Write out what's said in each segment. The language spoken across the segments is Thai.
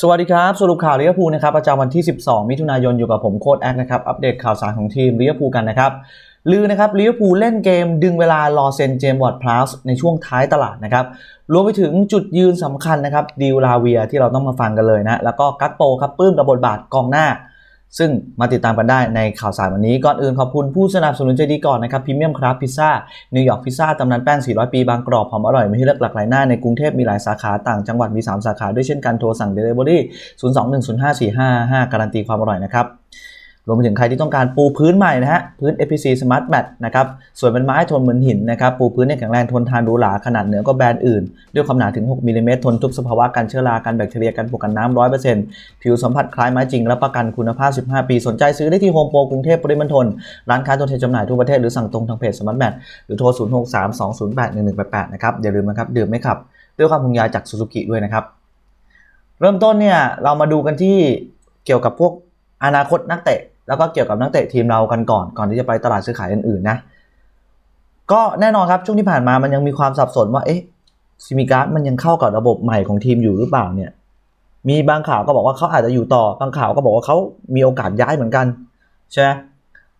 สวัสดีครับ สรุปข่าวลิเวอร์พูลนะครับประจำวันที่ 12 มิถุนายนอยู่กับผมโค้ดแอคนะครับ อัปเดตข่าวสารของทีมลิเวอร์พูลกันนะครับ ลือนะครับลิเวอร์พูลเล่นเกมดึงเวลารอเซนเจมส์วอร์ดพลาสในช่วงท้ายตลาดนะครับ รวมไปถึงจุดยืนสำคัญนะครับดีลลาเวียที่เราต้องมาฟังกันเลยนะ แล้วก็กักโปครับปื้มกับบทบาทกองหน้า ซึ่งมาติดตามกันได้ในข่าวสารวันนี้ ก่อนอื่นขอบคุณผู้สนับสนุนใจดีก่อนนะครับพรีเมียมครับพิซซ่านิวยอร์กพิซซ่าตำนานแป้ง 400 ปี บางกรอบหอมอร่อย มีให้เลือกหลากหลายหน้าในกรุงเทพมีหลายสาขาต่างจังหวัดมี 3 สาขาด้วยเช่นกันโทรสั่งเดลิเวอรี่ 02-105-455 การันตีความอร่อยนะครับ รวมไปถึงใครที่ต้องการปูพื้นใหม่นะฮะ พื้น APC Smart Mat นะครับส่วนเป็นไม้ทนเหมือนหินนะครับ ปูพื้นเนี่ยแข็งแรงทนทานหรูหราขนาดเหนือกว่าแบรนด์อื่น ด้วยความหนาถึง 6มิลลิเมตรทนทุกสภาวะการเชื้อรา การแบคทีเรีย การปลูกกันน้ำ100%ผิวสัมผัสคล้ายไม้จริงรับประกันคุณภาพ 15 ปี สนใจซื้อได้ที่โฮมโปรกรุงเทพปริมณฑลร้านค้าตัวแทนจำหน่ายทั่วประเทศหรือสั่งตรงทางเพจ Smart Mat หรือโทร 0632081188 นะครับอย่าลืมนะครับดื่มไม่ขับ ด้วยความห่วงใยจากซูซูกิด้วยนะครับเริ่มต้นเนี่ยเรามาดูกันที่เกี่ยวกับพวกอนาคตนักเตะ แล้วก็เกี่ยวกับนักเตะทีมเรากันก่อนก่อนที่จะไปตลาดซื้อขายอื่นๆนะก็แน่นอนครับช่วงที่ผ่านมามันยังมีความสับสนว่าเอ๊ะซิมิการ์ดมันยังเข้ากับระบบใหม่ของทีมอยู่หรือเปล่าเนี่ยมีบางข่าวก็บอกว่าเขาอาจจะอยู่ต่อบางข่าวก็บอกว่าเขามีโอกาสย้ายเหมือนกันใช่ไหม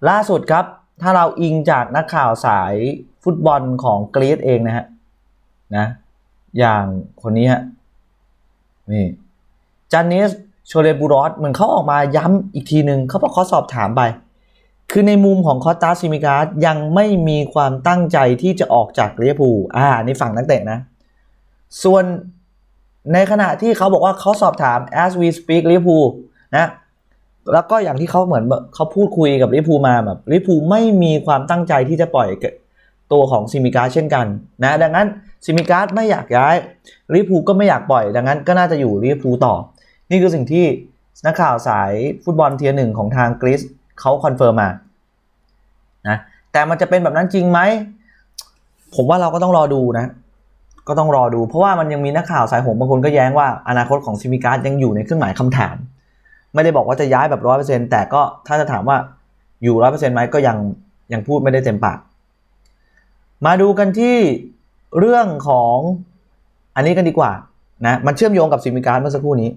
ล่าสุดครับ ถ้าเราอิงจากนักข่าวสายฟุตบอลของกรีซเองนะฮะนะอย่างคนนี้ฮะนี่จานิส โชเลบูรอสเหมือนเขาออกมาย้ำอีกทีหนึ่งเขาบอกเขาสอบถามไป คือในมุมของคอสตาซิมิการ์ยังไม่มีความตั้งใจที่จะออกจากลิเวอร์พูลอ่านี่ฝั่งนักเตะนะ ส่วนในขณะที่เขาบอกว่าเขาสอบถาม as we speak ลิเวอร์พูลนะแล้วก็อย่างที่เขาเหมือนเขาพูดคุยกับลิเวอร์พูลมาแบบลิเวอร์พูลไม่มีความตั้งใจที่จะปล่อยตัวของซิมิการ์เช่นกันนะดังนั้นซิมิการ์ไม่อยากย้ายลิเวอร์พูลก็ไม่อยากปล่อย ดังนั้นก็น่าจะอยู่ลิเวอร์พูลต่อ นี่คือสิ่งที่นักข่าวสายฟุตบอลเทียร์หนึ่งของทางกรีซเขาคอนเฟิร์มมานะแต่มันจะเป็นแบบนั้นจริงไหม ผมว่าเราก็ต้องรอดูนะ ก็ต้องรอดู เพราะว่ามันยังมีนักข่าวสายหงบางคนก็แย้งว่าอนาคตของซิมิการ์ดยังอยู่ในเครื่องหมายคำถาม ไม่ได้บอกว่าจะย้ายแบบร้อยเปอร์เซ็นต์แต่ก็ถ้าจะถามว่าอยู่ร้อยเปอร์เซ็นต์ไหมก็ยังยังพูดไม่ได้เต็มปาก มาดูกันที่เรื่องของอันนี้กันดีกว่านะมันเชื่อมโยงกับซิมิการ์ดเมื่อสักครู่นี้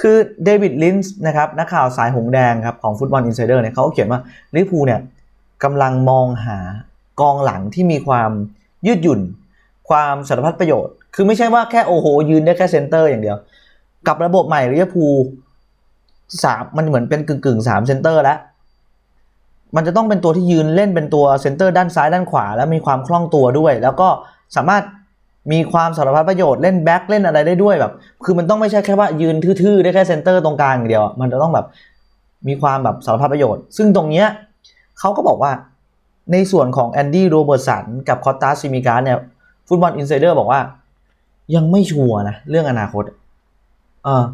คือเดวิดลินส์นะครับนักข่าวสายหงแดงครับของฟุตบอลอินไซเดอร์เนี่ยเขาเขียนว่าลิเวอร์พูลเนี่ยกำลังมองหากองหลังที่มีความยืดหยุ่น ความสารพัดประโยชน์ คือไม่ใช่ว่าแค่โอ้โห ยืนได้แค่เซนเตอร์อย่างเดียว กับระบบใหม่ลิเวอร์พูลสามมันเหมือนเป็นกึ่งกึ่งสามเซนเตอร์แล้ว มันจะต้องเป็นตัวที่ยืนเล่นเป็นตัวเซนเตอร์ด้านซ้ายด้านขวา แล้วมีความคล่องตัวด้วย แล้วก็สามารถ มีความสารพัดประโยชน์เล่นแบ็คเล่นอะไรได้ด้วยแบบ คือมันต้องไม่ใช่แค่ว่ายืนทื่อๆ ได้แค่เซนเตอร์ตรงกลางอย่างเดียว มันจะต้องแบบมีความแบบสารพัดประโยชน์ ซึ่งตรงเนี้ยเขาก็บอกว่าในส่วนของแอนดี้โรเบิร์ตสันกับคอตตาซิมิการเนี่ยฟุตบอลอินไซเดอร์บอกว่า ยังไม่ชัวร์นะเรื่องอนาคตเออ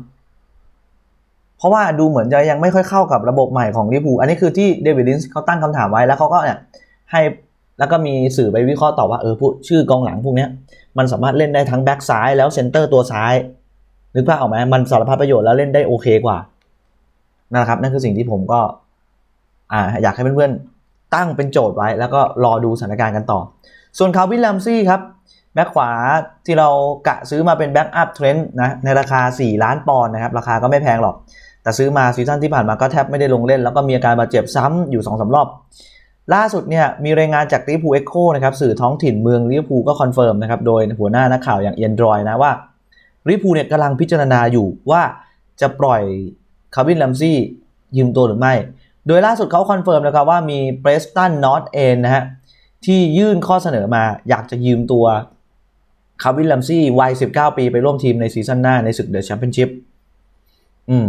เพราะว่าดูเหมือนจะยังไม่ค่อยเข้ากับระบบใหม่ของลิเวอร์พูลอันนี้คือที่เดวิดลินส์เขาตั้งคำถามไว้แล้วเขาก็เนี่ยให้ แล้วก็มีสื่อไปวิเคราะห์ต่อว่าเออผู้ชื่อกองหลังพวกนี้มันสามารถเล่นได้ทั้งแบ็กซ้ายแล้วเซนเตอร์ตัวซ้ายนึกภาพออกไหมมันสารพัดประโยชน์แล้วเล่นได้โอเคกว่านะครับนั่นคือสิ่งที่ผมก็อ่าอยากให้เพื่อนๆตั้งเป็นโจทย์ไว้ แล้วก็รอดูสถานการณ์กันต่อ ส่วนคาร์วินลัมซี่ครับแบ็กขวาที่เรากะซื้อมาเป็นแบ็กอัพเทรนด์นะในราคา 4 ล้านปอนด์นะครับราคาก็ไม่แพงหรอก แต่ซื้อมาซีซั่นที่ผ่านมาก็แทบไม่ได้ลงเล่น แล้วก็มีอาการบาดเจ็บซ้ำอยู่2อสารอบ ล่าสุดเนี่ยมีรายงานจากลิเวอร์พูลเอ็กโคนะครับสื่อท้องถิ่นเมืองลิเวอร์พูลก็คอนเฟิร์มนะครับโดยหัวหน้านักข่าวอย่างเอียนดรอยนะว่าลิเวอร์พูลเนี่ยกำลังพิจารณาอยู่ว่าจะปล่อยคาร์วินลัมซี่ยืมตัวหรือไม่ โดยล่าสุดเขาคอนเฟิร์มนะครับว่ามีเบรสตันนอตเอนนะฮะที่ยื่นข้อเสนอมาอยากจะยืมตัวคาร์วินลัมซี่วัย 19 ปีไปร่วมทีมในซีซั่นหน้าในศึกเดอะแชมเปี้ยนชิพอืม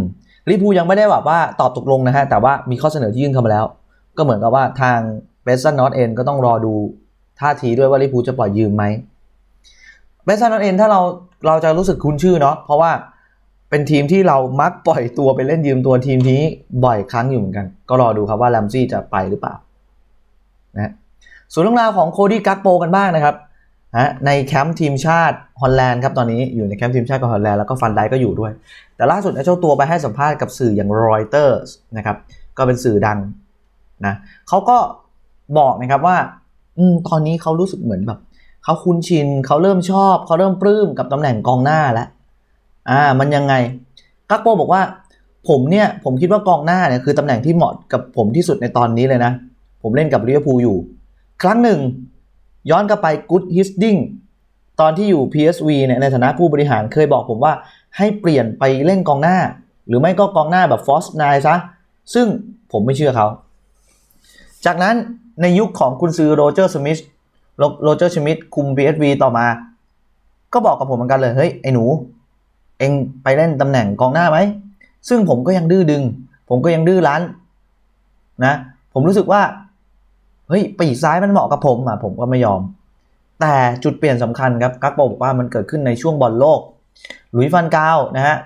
ลิเวอร์พูลยังไม่ได้แบบว่าตอบตกลงนะฮะแต่ว่ามีข้อเสนอที่ยื่นเข้ามาแล้ว ก็เหมือนกับว่าทางเบสซันนอตเอ็นก็ต้องรอดูท่าทีด้วยว่าลิปูจะปล่อยยืมไหมเบสซันนอตเอ็นถ้าเราเราจะรู้สึกคุ้นชื่อเนาะเพราะว่าเป็นทีมที่เรามักปล่อยตัวไปเล่นยืมตัวทีมนี้บ่อยครั้งอยู่เหมือนกัน ก็รอดูครับว่าแลมซี่จะไปหรือเปล่านะส่วนเรื่องราวของโคดี้กักโปกันบ้างนะครับนะในแคมป์ทีมชาติฮอลแลนด์ครับตอนนี้อยู่ในแคมป์ทีมชาติกับฮอลแลนด์แล้วก็ฟันไดก็อยู่ด้วย แต่ล่าสุดเจ้าตัวไปให้สัมภาษณ์กับสื่ออย่างรอยเตอร์สนะครับก็เป็นสื่อดัง นะเขาก็บอกนะครับว่าอืตอนนี้เขารู้สึกเหมือนแบบเขาคุ้นชินเขาเริ่มชอบเขาเริ่มปลื้มกับตำแหน่งกองหน้าแล้วอ่า มันยังไงกักโปบอกว่า ผมเนี่ย ผมคิดว่ากองหน้าเนี่ยคือตำแหน่งที่เหมาะกับผมที่สุดในตอนนี้เลยนะ ผมเล่นกับลิเวอร์พูลอยู่ ครั้งหนึ่ง ย้อนกลับไปกูดฮิสดิ้งตอนที่อยู่ PSV เนี่ยในฐานะผู้บริหารเคยบอกผมว่าให้เปลี่ยนไปเล่นกองหน้า หรือไม่ก็กองหน้าแบบฟอสไนซะซึ่งผมไม่เชื่อเขา จากนั้นในยุคของคุณซื้อโรเจอร์สมิธโรเจอร์สมิธคุม PSV ต่อมา ก็บอกกับผมเหมือนกันเลย เฮ้ย ไอ้หนู เองไปเล่นตำแหน่งกองหน้าไหม ซึ่งผมก็ยังดื้อดึง ผมก็ยังดื้อรั้นนะ ผมรู้สึกว่า เฮ้ย ปีกซ้ายมันเหมาะกับผมอะ ผมก็ไม่ยอม แต่จุดเปลี่ยนสำคัญครับกักโปบอกว่ามันเกิดขึ้นในช่วงบอลโลก หลุยฟันกาวนะฮะ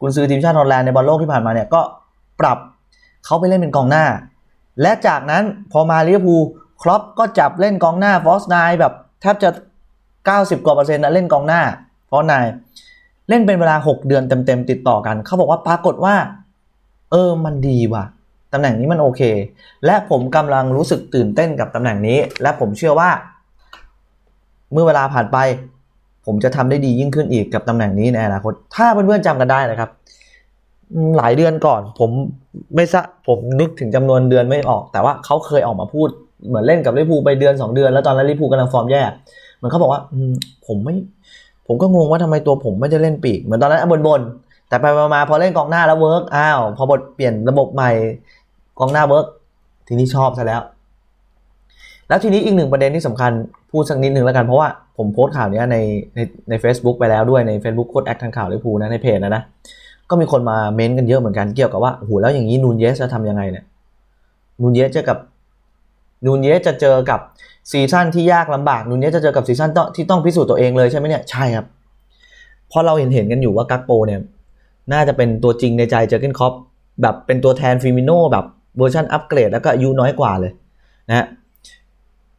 กุนซือทีมชาติฮอลแลนด์ในบอลโลกที่ผ่านมาเนี่ยก็ปรับเขาไปเล่นเป็นกองหน้า และจากนั้นพอมาลิเวอร์พูลครอปก็จับเล่นกองหน้าฟอสไนแบบแทบจะ 90 กว่าเปอร์เซ็นต์นะเล่นกองหน้าฟอสไนเล่นเป็นเวลา 6 เดือนเต็มๆ ติดต่อกัน เขาบอกว่าปรากฏว่า เออมันดีว่ะตำแหน่งนี้มันโอเค และผมกำลังรู้สึกตื่นเต้นกับตำแหน่งนี้ และผมเชื่อว่า เมื่อเวลาผ่านไป ผมจะทำได้ดียิ่งขึ้นอีกกับตำแหน่งนี้ในอนาคตถ้าเพื่อนๆจำกันได้นะครับ หลายเดือนก่อน ผมไม่ซะผมนึกถึงจำนวนเดือนไม่ออก แต่ว่าเขาเคยออกมาพูดเหมือนเล่นกับลิพูไปเดือน 2 เดือน แล้วตอนนั้นลิพูกำลังฟอร์มแย่เหมือนเขาบอกว่าผมไม่ ผมก็งงว่าทำไมตัวผมไม่ได้เล่นปีกเหมือนตอนนั้นบนบนแต่ไปมาพอเล่นกองหน้าแล้วเวิร์กอ้าวพอบทเปลี่ยนระบบใหม่กองหน้าเวิร์กทีนี้ชอบซะแล้ว แล้วทีนี้อีกหนึ่งประเด็นที่สำคัญพูดสักนิดนึงแล้วกันเพราะว่าผมโพสต์ข่าวนี้ในในใน Facebook ไปแล้วด้วยใน Facebook โค้ดแอคทางข่าวลิพูนะในเพจนะนะ ก็มีคนมาเม้นต์กันเยอะเหมือนกันเกี่ยวกับว่าโอ้โหแล้วอย่างนี้นูนเยสจะทำยังไงเนี่ยนูนเยสจะกับนูนเยสจะเจอกับซีซั่นที่ยากลำบากนูนเยสจะเจอกับซีซั่นที่ต้องพิสูจน์ตัวเองเลยใช่ไหมเนี่ยใช่ครับเพราะเราเห็นเห็นกันอยู่ว่ากักโปเนี่ยน่าจะเป็นตัวจริงในใจเจอเกนคอปแบบเป็นตัวแทนฟิมิโนแบบเวอร์ชันอัปเกรดแล้วก็อายุน้อยกว่าเลยนะฮะ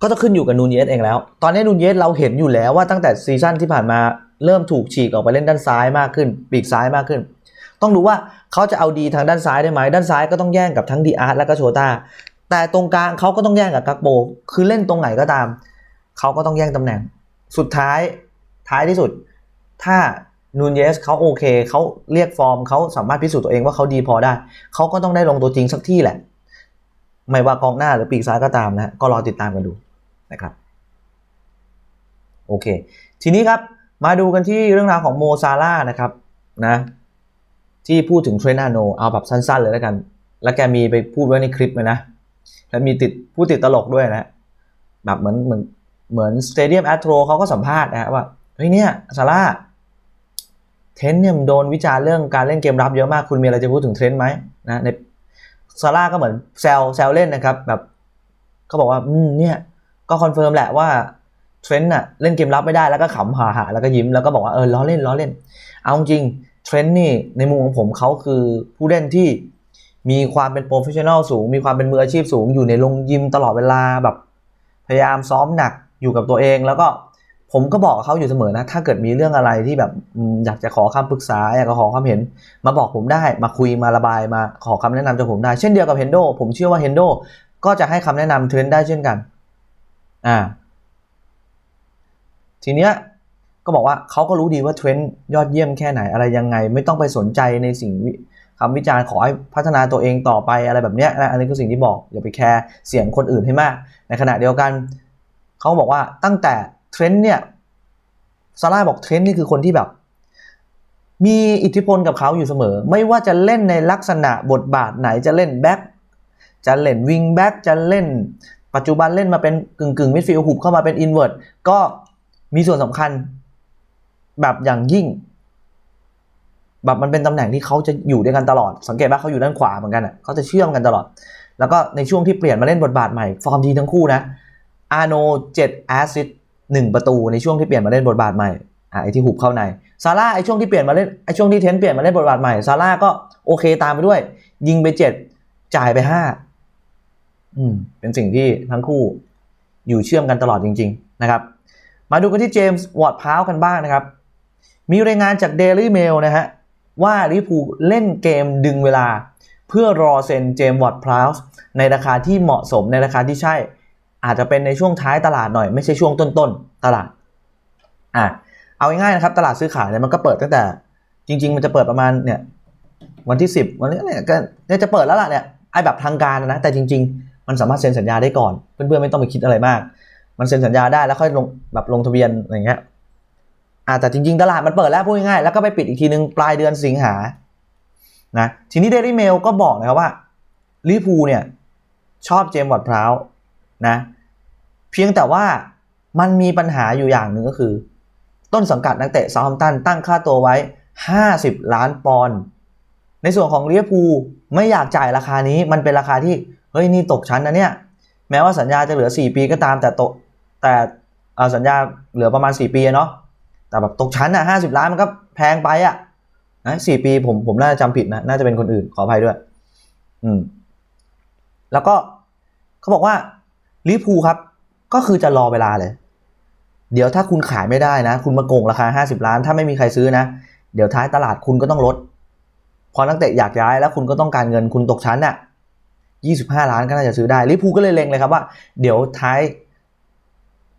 ก็ต้องขึ้นอยู่กับนูนเยสเองแล้ว ตอนนี้นูนเยสเราเห็นอยู่แล้วว่าตั้งแต่ซีซั่นที่ผ่านมาเริ่มถูกฉีกออกไปเล่นด้านซ้ายมากขึ้น ปีกซ้ายมากขึ้น ต้องดูว่าเขาจะเอาดีทางด้านซ้ายได้ไหมด้านซ้ายก็ต้องแย่งกับทั้งดีอาร์ตและก็โชต้าแต่ตรงกลางเขาก็ต้องแย่งกับกักโบคือเล่นตรงไหนก็ตาม เขาก็ต้องแย่งตำแหน่ง สุดท้ายท้ายที่สุด ถ้านูนเยสเขาโอเคเขาเรียกฟอร์มเขาสามารถพิสูจน์ตัวเองว่าเขาดีพอได้ เขาก็ต้องได้ลงตัวจริงสักที่แหละ ไม่ว่ากองหน้าหรือปีกซ้ายก็ตามนะ ก็รอติดตามกันดูนะครับ โอเค ทีนี้ครับมาดูกันที่เรื่องราวของโมซาร่านะครับนะ ที่พูดถึงเทรนาโนเอาแบบสั้นๆ เลยแล้วกัน แล้วแกมีไปพูดไว้ในคลิปเลยนะ แล้วมีติดพูดติดตลกด้วยนะ แบบเหมือนเหมือนเหมือนสเตเดียมแอตโรเขาก็สัมภาษณ์นะว่า เฮ้ยเนี่ยซาร่าเทรนเนี่ยโดนวิจารณ์เรื่องการเล่นเกมรับเยอะมากคุณมีอะไรจะพูดถึงเทรนไหมนะในซาร่าก็เหมือนแซลแซลเล่นนะครับ แบบเขาบอกว่าอืมเนี่ยก็คอนเฟิร์มแหละว่าเทรนน่ะเล่นเกมรับไม่ได้แล้วก็ขำหาหาแล้วก็ยิ้มแล้วก็บอกว่าเออล้อเล่นล้อเล่น เอาจริง เทรนนี่ในมุมของผมเขาคือผู้เล่นที่มีความเป็นโปรเฟชชั่นอลสูง มีความเป็นมืออาชีพสูง อยู่ในโรงยิมตลอดเวลาแบบ พยายามซ้อมหนักอยู่กับตัวเอง แล้วก็ผมก็บอกเขาอยู่เสมอนะ ถ้าเกิดมีเรื่องอะไรที่แบบอยากจะขอคำปรึกษา อยากจะขอความเห็น มาบอกผมได้ มาคุยมาระบายมาขอคำแนะนำจากผมได้ เช่นเดียวกับเฮนโดผมเชื่อว่าเฮนโดก็จะให้คำแนะนำเทรนได้เช่นกัน อ่า ทีเนี้ย ก็บอกว่าเขาก็รู้ดีว่าเทรนด์ยอดเยี่ยมแค่ไหนอะไรยังไง ไม่ต้องไปสนใจในสิ่งคำวิจารณ์ขอให้พัฒนาตัวเองต่อไปอะไรแบบเนี้ยนะอันนี้คือสิ่งที่บอกอย่าไปแคร์เสียงคนอื่นให้มาก ในขณะเดียวกันเขาบอกว่าตั้งแต่เทรนด์เนี่ยซาร่าบอกเทรนด์นี่คือคนที่แบบ มีอิทธิพลกับเขาอยู่เสมอ ไม่ว่าจะเล่นในลักษณะบทบาทไหนจะเล่นแบ็คจะเล่นวิงแบ็คจะเล่น ปัจจุบันเล่นมาเป็นกึ่งกึ่งมิดฟิลด์หุบเข้ามาเป็นอินเวอร์ตก็มีส่วนสำคัญ แบบอย่างยิ่ง แบบมันเป็นตำแหน่งที่เขาจะอยู่ด้วยกันตลอด สังเกตว่าเขาอยู่ด้านขวาเหมือนกันอะเขาจะเชื่อมกันตลอด แล้วก็ในช่วงที่เปลี่ยนมาเล่นบทบาทใหม่ ฟอร์มดีทั้งคู่นะอาโนเจ็ดแอซิสหนึ่งประตูในช่วงที่เปลี่ยนมาเล่นบทบาทใหม่อ่าไอที่หุบเข้าในซาร่าไอช่วงที่เปลี่ยนมาเล่นไอช่วงที่เทนเปลี่ยนมาเล่นบทบาทใหม่ซาร่าก็โอเคตามไปด้วย ยิงไปเจ็ดจ่ายไปห้าอืมเป็นสิ่งที่ทั้งคู่อยู่เชื่อมกันตลอดจริง ๆ นะครับ มาดูกันที่เจมส์วอร์ดพาวกันบ้างนะครับ มีรายงานจาก Daily Mail นะฮะว่าลิพูเล่นเกมดึงเวลา เพื่อรอเซ็นเจมส์วอร์ดพาวส์ในราคาที่เหมาะสมในราคาที่ใช่ อาจจะเป็นในช่วงท้ายตลาดหน่อย ไม่ใช่ช่วงต้นๆตลาดอะเอาง่ายๆนะครับ ตลาดซื้อขายเนี่ยมันก็เปิดตั้งแต่ จริง ๆ มันจะเปิดประมาณเนี่ยวันที่ 10 วันนี้เนี่ยก็เนี่ยจะเปิดแล้วล่ะเนี่ยไอ้แบบทางการนะแต่จริง ๆ มันสามารถเซ็นสัญญาได้ก่อน เพื่อนๆไม่ต้องไปคิดอะไรมาก มันเซ็นสัญญาได้แล้วค่อยลงแบบลงทะเบียนอะไรเงี้ย อ่าแต่จริงๆ ตลาดมันเปิดแล้วพูดง่ายๆแล้วก็ไปปิดอีกทีนึงปลายเดือนสิงหานะทีนี้เดลี่เมลก็บอกนะครับว่าลิพูเนี่ยชอบเจมส์วอร์ดพราวนะเพียงแต่ว่ามันมีปัญหาอยู่อย่างหนึ่งก็คือ ต้นสังกัดนักเตะซาท์แฮมป์ตันตั้งค่าตัวไว้ 50 ล้านปอนด์ในส่วนของลิเวอร์พูไม่อยากจ่ายราคานี้มันเป็นราคาที่เฮ้ยนี่ตกชั้นนะเนี่ยแม้ว่าสัญญาจะเหลือ 4 ปีก็ตามแต่ตกแต่สัญญาเหลือประมาณ 4 ปีเนาะ แต่แบบตกชั้นอะ50ล้านมันก็แพงไปอะนะ4ปีผมผมน่าจะจำผิดนะ น่าจะเป็นคนอื่นขออภัยด้วย อืม แล้วก็เขาบอกว่าลิเวอร์พูครับ ก็คือจะรอเวลาเลย เดี๋ยวถ้าคุณขายไม่ได้นะ คุณมาโกงราคา50ล้าน ถ้าไม่มีใครซื้อนะ เดี๋ยวท้ายตลาดคุณก็ต้องลด พอนักเตะอยากย้ายแล้วคุณก็ต้องการเงินคุณตกชั้นน่ะ25ล้านก็น่าจะซื้อได้ลิเวอร์พูก็เลยเล็งเลยครับว่า เดี๋ยวท้าย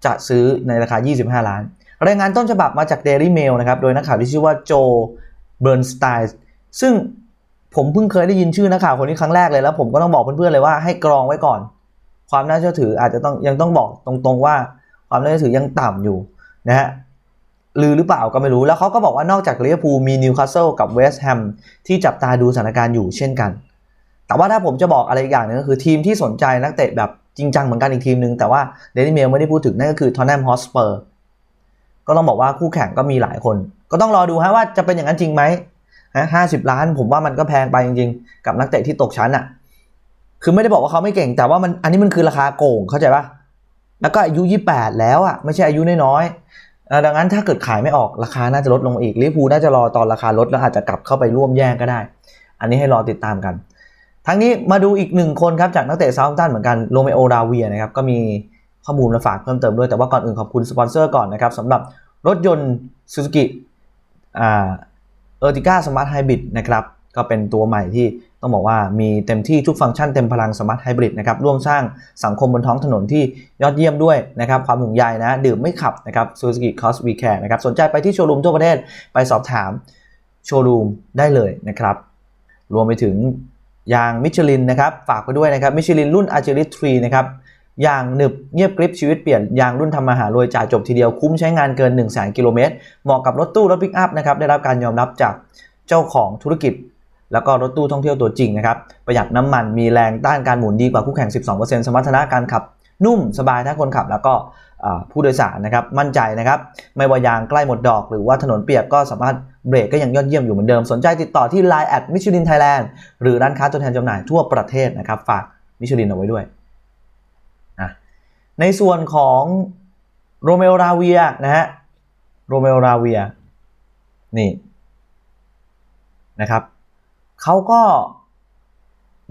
จะซื้อในราคา 25 ล้าน รายงานต้นฉบับมาจาก Daily Mail นะครับ โดยนักข่าวที่ชื่อว่าโจ เบิร์นสไตน์ซึ่งผมเพิ่งเคยได้ยินชื่อนักข่าวคนนี้ครั้งแรกเลยแล้ว ผมก็ต้องบอกเพื่อนๆเลยว่าให้กรองไว้ก่อน ความน่าเชื่อถืออาจจะต้องยังต้องบอกตรงๆว่า ความน่าเชื่อถือยังต่ำอยู่นะฮะลือหรือเปล่าก็ไม่รู้ แล้วเขาก็บอกว่านอกจากลิเวอร์พูลมีนิวคาสเซิลกับเวสต์แฮมที่จับตาดูสถานการณ์อยู่เช่นกัน แต่ว่าถ้าผมจะบอกอะไรอีกอย่างหนึงก็คือทีมที่สนใจนักเตะแบบจริงจังเหมือนกันอีกทีมหนึ่งแต่ว่าเดลิเมลไม่ได้พูดถึงนั่นก็คือทอนแนมฮอสเปอร์ ก็ต้องบอกว่าคู่แข่งก็มีหลายคน ก็ต้องรอดูฮะว่าจะเป็นอย่างนั้นจริงไหมฮะห้าสิบล้านผมว่ามันก็แพงไปจริงๆ กับนักเตะที่ตกชั้นอะ คือไม่ได้บอกว่าเขาไม่เก่ง แต่ว่ามันอันนี้มันคือราคาโกงเข้าใจปะแล้วก็อายุ28แปดแล้วอะไม่ใช่อายุน้อยๆเอ่อดังนั้นถ้าเกิดขายไม่ออกราคาน่าจะลดลงอีกลิเวอร์พูน่าจะรอตอนราคาลดแล้วอาจจะกลับเข้าไปร่วมแย่งก็ได้ อันนี้ให้รอติดตามกัน ทั้งนี้มาดูอีกหนึ่งคนครับจากนักเตะซาท์ตันเหมือนกันโรเมโอราเวียนะครับก็มี ข้อมูลมาฝากเพิ่มเติมด้วย แต่ว่าก่อนอื่นขอบคุณสปอนเซอร์ก่อนนะครับสำหรับรถยนต์ Suzuki เออร์ติก้าสมาร์ทไฮบริดนะครับก็เป็นตัวใหม่ที่ต้องบอกว่ามีเต็มที่ทุกฟังก์ชันเต็มพลังสมาร์ทไฮบริดนะครับร่วมสร้างสังคมบนท้องถนนที่ยอดเยี่ยมด้วยนะครับความห่วงใยนะดื่มไม่ขับนะครับ Suzuki Cross V Care นะครับสนใจไปที่โชว์รูมทั่วประเทศไปสอบถามโชว์รูมได้เลยนะครับรวมไปถึงยางมิชลินนะครับฝากไปด้วยนะครับมิชลินรุ่น a r g e l i s 3นะครับ ยางหนึบเงียบกริบชีวิตเปลี่ยนยางรุ่นทำมาหารวยจ่ายจบทีเดียวคุ้มใช้งานเกิน1 0 0 0 0 0กิโลเมตรเหมาะกับรถตู้รถปิกอัพนะครับได้รับการยอมรับจากเจ้าของธุรกิจ แล้วก็รถตู้ท่องเที่ยวตัวจริงนะครับประหยัดน้ำมันมีแรงต้านการหมุนดีกว่าคู่แข่ง 12%สมรรถนะการขับนุ่มสบายทั้งคนขับแล้วก็ผู้โดยสารนะครับมั่นใจนะครับไม่ว่ายางใกล้หมดดอก หรือว่าถนนเปียกก็สามารถเบรกก็ยังยอดเยี่ยมอยู่เหมือนเดิมสนใจติดต่อที่ Line แอดมิชลินไทยแลนด์หรือร้านค้าตัวแทนจำหน่ายทั่วประเทศนะครับฝากมิชลินเอาไว้ด้วย ในส่วนของโรเมโอราเวียนะฮะโรเมโอราเวียนี่นะครับเขาก็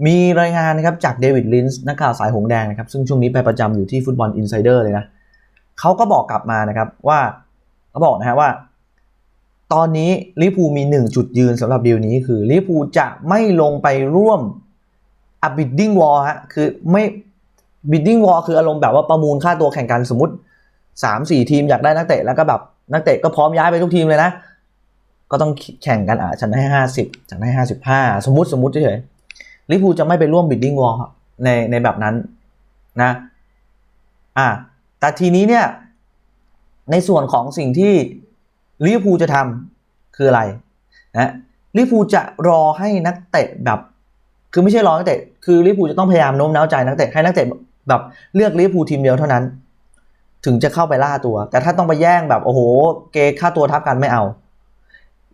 มีรายงานนะครับจากเดวิดลินส์นักข่าวสายหงแดงนะครับซึ่งช่วงนี้ไปประจำอยู่ที่ฟุตบอลอินไซเดอร์เลยนะเขาก็บอกกลับมานะครับว่าเขาบอกนะฮะว่า ตอนนี้ลิเวอร์พูมีหนึ่งจุดยืนสำหรับดีลนี้คือลิเวอร์พูจะไม่ลงไปร่วมอับิดดิ้งวอลฮะคือไม่ บิดดิ้งวอลคืออารมณ์แบบว่าประมูลค่าตัวแข่งกันสมมติสามสี่ทีมอยากได้นักเตะแล้วก็แบบนักเตะก็พร้อมย้ายไปทุกทีมเลยนะ ก็ต้องแข่งกันอะฉันให้ห้าสิบฉันให้ห้าสิบห้าสมมติสมมติเฉยๆลิเวอร์พูจะไม่ไปร่วมบิดดิ้งวอลในในแบบนั้นนะอ่าแต่ทีนี้เนี่ย ในส่วนของสิ่งที่ลิเวอร์พูจะทำคืออะไรนะลิเวอร์พูจะรอให้นักเตะแบบ คือไม่ใช่รอนักเตะคือลิเวอร์พูจะต้องพยายามโน้มน้าวใจนักเตะให้นักเตะ แบบเลือกลิเวอร์พูลทีมเดียวเท่านั้น ถึงจะเข้าไปล่าตัว แต่ถ้าต้องไปแย่งแบบโอ้โห เกค่าตัวทับกันไม่เอา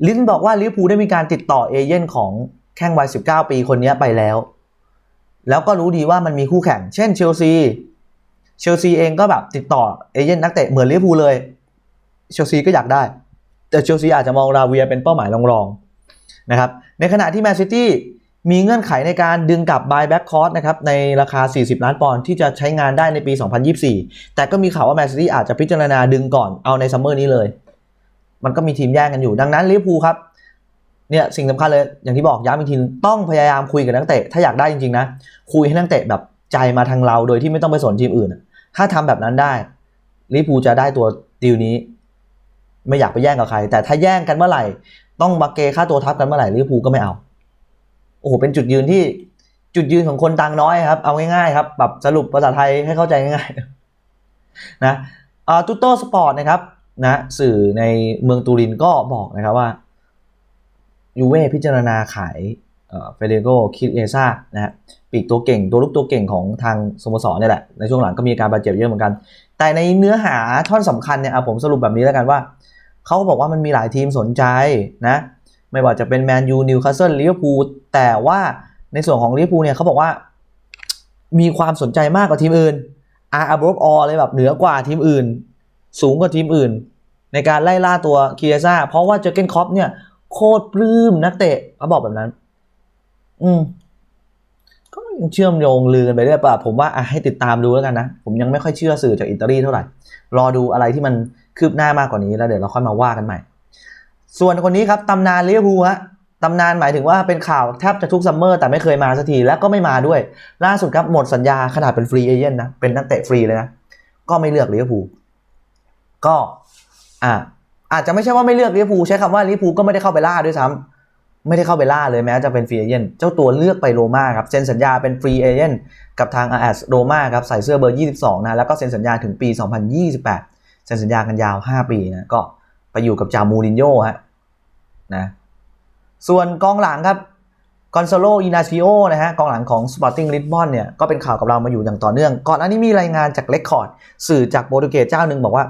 ลินบอกว่าลิเวอร์พูลได้มีการติดต่อเอเย่นของแข้งวัย 19 ปีคนนี้ไปแล้ว แล้วก็รู้ดีว่ามันมีคู่แข่ง เช่นเชลซี เชลซีเองก็แบบติดต่อเอเย่นนักเตะเหมือนลิเวอร์พูลเลย เชลซีก็อยากได้ แต่เชลซีอาจจะมองราเวียเป็นเป้าหมายรองๆนะครับ ในขณะที่แมนซิตี้ มีเงื่อนไขในการดึงกลับ buyback cost นะครับในราคา 40 ล้านปอนด์ที่จะใช้งานได้ในปี 2024 แต่ก็มีข่าวว่าแมนซิตี้อาจจะพิจารณาดึงก่อนเอาในซัมเมอร์นี้เลย มันก็มีทีมแย่งกันอยู่ ดังนั้นลิเวอร์พูลครับเนี่ยสิ่งสำคัญเลยอย่างที่บอกย้ำอีกทีต้องพยายามคุยกับนักเตะถ้าอยากได้จริงๆนะคุยให้นักเตะแบบใจมาทางเราโดยที่ไม่ต้องไปสนทีมอื่น ถ้าทำแบบนั้นได้ลิเวอร์พูลจะได้ตัวดีลนี้ ไม่อยากไปแย่งกับใคร แต่ถ้าแย่งกันเมื่อไหร่ ต้องมาเกค่าตัวทับกันเมื่อไหร่ลิเวอร์พูลก็ไม่เอา โอ้โหเป็นจุดยืนที่จุดยืนของคนตังน้อยครับ เอาง่ายๆครับแบบสรุปภาษาไทยให้เข้าใจง่ายๆนะอ่าตูโต้สปอร์ตนะครับนะสื่อในเมืองตูรินก็บอกนะครับว่ายูเว่พิจารณาขายเฟเดโกคิดเอซ่านะฮะปีกตัวเก่งตัวลูกตัวเก่งของทางสโมสรเนี่ยแหละ ในช่วงหลังก็มีการบาดเจ็บเยอะเหมือนกัน แต่ในเนื้อหาท่อนสำคัญเนี่ยผมสรุปแบบนี้แล้วกันว่า เขาบอกว่ามันมีหลายทีมสนใจนะ ไม่ว่าจะเป็นแมนยูนิวคาสเซิลลิเวอร์พูลแต่ว่าในส่วนของลิเวอร์พูลเนี่ยเขาบอกว่า มีความสนใจมากกว่าทีมอื่นอาร์บรออเลยแบบเหนือกว่าทีมอื่น สูงกว่าทีมอื่น ในการไล่ล่าตัวเคียซ่าเพราะว่าเจอเกนคอปเนี่ยโคตรปลื้มนักเตะเขาบอกแบบนั้น อืมก็ยังเชื่อมโยงลือกันไปเรื่อยป่ะผมว่าให้ติดตามดูแล้วกันนะ ผมยังไม่ค่อยเชื่อสื่อจากอิตาลีเท่าไหร่ รอดูอะไรที่มันคืบหน้ามากกว่านี้แล้วเดี๋ยวเราค่อยมาว่ากันใหม่ ส่วนคนนี้ครับตำนานลิเวอร์พูลฮะตำนานหมายถึงว่าเป็นข่าวแทบจะทุกซัมเมอร์แต่ไม่เคยมาสักทีและก็ไม่มาด้วย ล่าสุดครับหมดสัญญาขนาดเป็นฟรีเอเจนต์นะ เป็นนักเตะฟรีเลยนะ ก็ไม่เลือกลิเวอร์พูลก็อ่าอาจจะไม่ใช่ว่าไม่เลือกลิเวอร์พูลใช้คำว่าลิเวอร์พูลก็ไม่ได้เข้าไปล่าด้วยซ้ำไม่ได้เข้าไปล่าเลยแม้จะเป็นฟรีเอเจนต์เจ้าตัวเลือกไปโรม่าครับเซ็นสัญญาเป็นฟรีเอเจนต์กับทางอาร์โรม่าครับใส่เสื้อเบอร์ 22 นะแล้วก็เซ็นสัญญาถึงปี 2028เซ็นสัญญากันยาว 5 ปีนะก็ไปอยู่กับจามูรินโญ่ฮะ นะส่วนกองหลังครับกอนโซโลอินาซิโอนะฮะกองหลังของ Sporting Lisbon เนี่ยก็เป็นข่าวกับเรามาอยู่อย่างต่อเนื่อง ก่อนอันนี้มีรายงานจากเลคคอร์ดสื่อจากโปรตุเกสเจ้าหนึ่งบอกว่า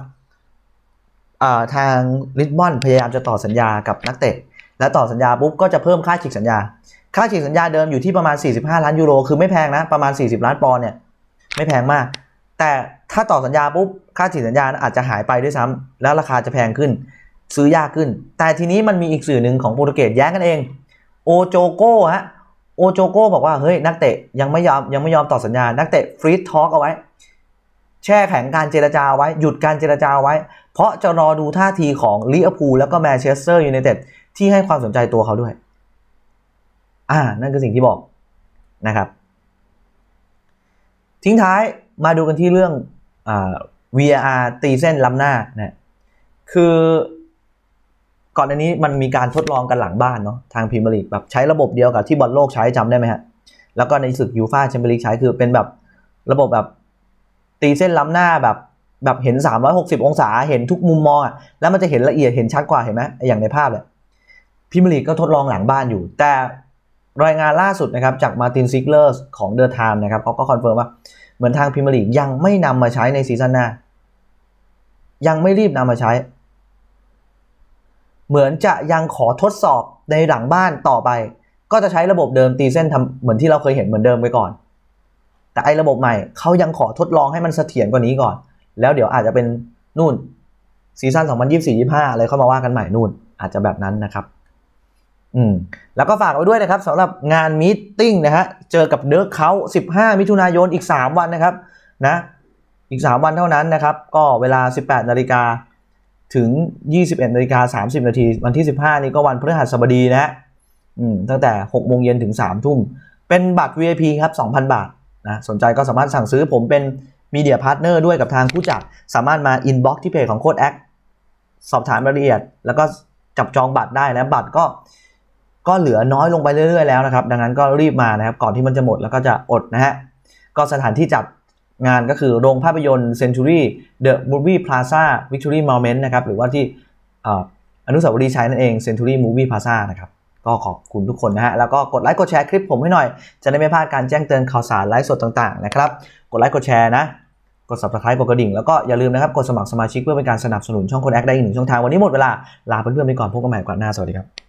ทางลิสบอนพยายามจะต่อสัญญากับนักเตะ และต่อสัญญาปุ๊บก็จะเพิ่มค่าฉีกสัญญา ค่าฉีกสัญญาเดิมอยู่ที่ประมาณ 45 ล้านยูโรคือไม่แพงนะ ประมาณ 40 ล้านปอนด์เนี่ยไม่แพงมาก แต่ถ้าต่อสัญญาปุ๊บค่าฉีกสัญญาอาจจะหายไปด้วยซ้ำแล้วราคาจะแพงขึ้น ซื้อยากขึ้น แต่ทีนี้มันมีอีกสื่อหนึ่งของโปรตุเกสแย้งกันเอง โอโจโก้ฮะ โอโจโก้บอกว่าเฮ้ยนักเตะยังไม่ยอมยังไม่ยอมต่อสัญญา นักเตะฟรีทอล์กเอาไว้ แช่แข็งการเจรจาไว้ หยุดการเจรจาไว้ เพราะจะรอดูท่าทีของลิเวอร์พูลแล้วก็แมนเชสเตอร์ยูไนเต็ดที่ให้ความสนใจตัวเขาด้วย อ่า นั่นคือสิ่งที่บอกนะครับ ทิ้งท้ายมาดูกันที่เรื่องอ่า VAR ตีเส้นล้ำหน้านะคือ ก่อนอันนี้มันมีการทดลองกันหลังบ้านเนาะทางพรีเมียร์ลีกแบบใช้ระบบเดียวกับที่บอลโลกใช้จำได้ไหมฮะ แล้วก็ในศึกยูฟาแชมเปี้ยนลีกใช้คือเป็นแบบระบบแบบตีเส้นล้ำหน้าแบบแบบเห็น 360 องศาเห็นทุกมุมมองอะแล้วมันจะเห็นละเอียดเห็นชัดกว่าเห็นไหมอย่างในภาพเลยพรีเมียร์ลีกก็ทดลองหลังบ้านอยู่ แต่รายงานล่าสุดนะครับจากมาตินซิกเลอร์ของเดอะไทม์นะครับเขาก็คอนเฟิร์มว่าเหมือนทางพรีเมียร์ลีกยังไม่นำมาใช้ในซีซั่นหน้ายังไม่รีบนำมาใช้ เหมือนจะยังขอทดสอบในหลังบ้านต่อไป ก็จะใช้ระบบเดิมตีเส้นทำเหมือนที่เราเคยเห็นเหมือนเดิมไปก่อน แต่ไอ้ระบบใหม่เขายังขอทดลองให้มันเสถียรกว่านี้ก่อน แล้วเดี๋ยวอาจจะเป็นนู่นซีซั่น2024-25อะไรเข้ามาว่ากันใหม่นู่น อาจจะแบบนั้นนะครับ อืม แล้วก็ฝากไว้ด้วยนะครับสำหรับงานมีตติ้งนะฮะ เจอกับเดิร์กเขา15 มิถุนายนอีก 3 วันนะครับ นะ อีก 3 วันเท่านั้นนะครับ ก็เวลา 18นาฬิกา ถึง 21นาฬิกา30 นาที วันที่ 15 นี้ก็วันพฤหัสบดีนะฮะอืมตั้งแต่6โมงเย็นถึง3ทุ่ม เป็นบัตร VIP ครับ 2,000 บาทนะสนใจก็สามารถสั่งซื้อผมเป็นมีเดียพาร์ทเนอร์ด้วยกับทางผู้จัด สามารถมาอินบ็อกที่เพจของโค้ดแอคสอบถามรายละเอียด แล้วก็จับจองบัตรได้นะ บัตรก็ก็เหลือน้อยลงไปเรื่อยๆแล้วนะครับ ดังนั้นก็รีบมานะครับ ก่อนที่มันจะหมดแล้วก็จะอดนะฮะ ก็สถานที่จัด งานก็คือโรงภาพยนตร์ Century The Movie Plaza Victory Moment นะครับหรือว่าที่อ่าอนุสาวรีย์ชัยนั่นเอง Century Movie Plaza นะครับก็ขอบคุณทุกคนนะฮะ แล้วก็กดไลค์กดแชร์คลิปผมให้หน่อย จะได้ไม่พลาดการแจ้งเตือนข่าวสารไลฟ์สดต่างๆนะครับ กดไลค์กดแชร์นะ กด subscribe กดกระดิ่ง แล้วก็อย่าลืมนะครับ กดสมัครสมาชิกเพื่อเป็นการสนับสนุนช่องคนแอคได้อีกหนึ่งช่องทาง วันนี้หมดเวลา ลาเพื่อนๆไปก่อนพบกันใหม่ก่อนหน้า สวัสดีครับ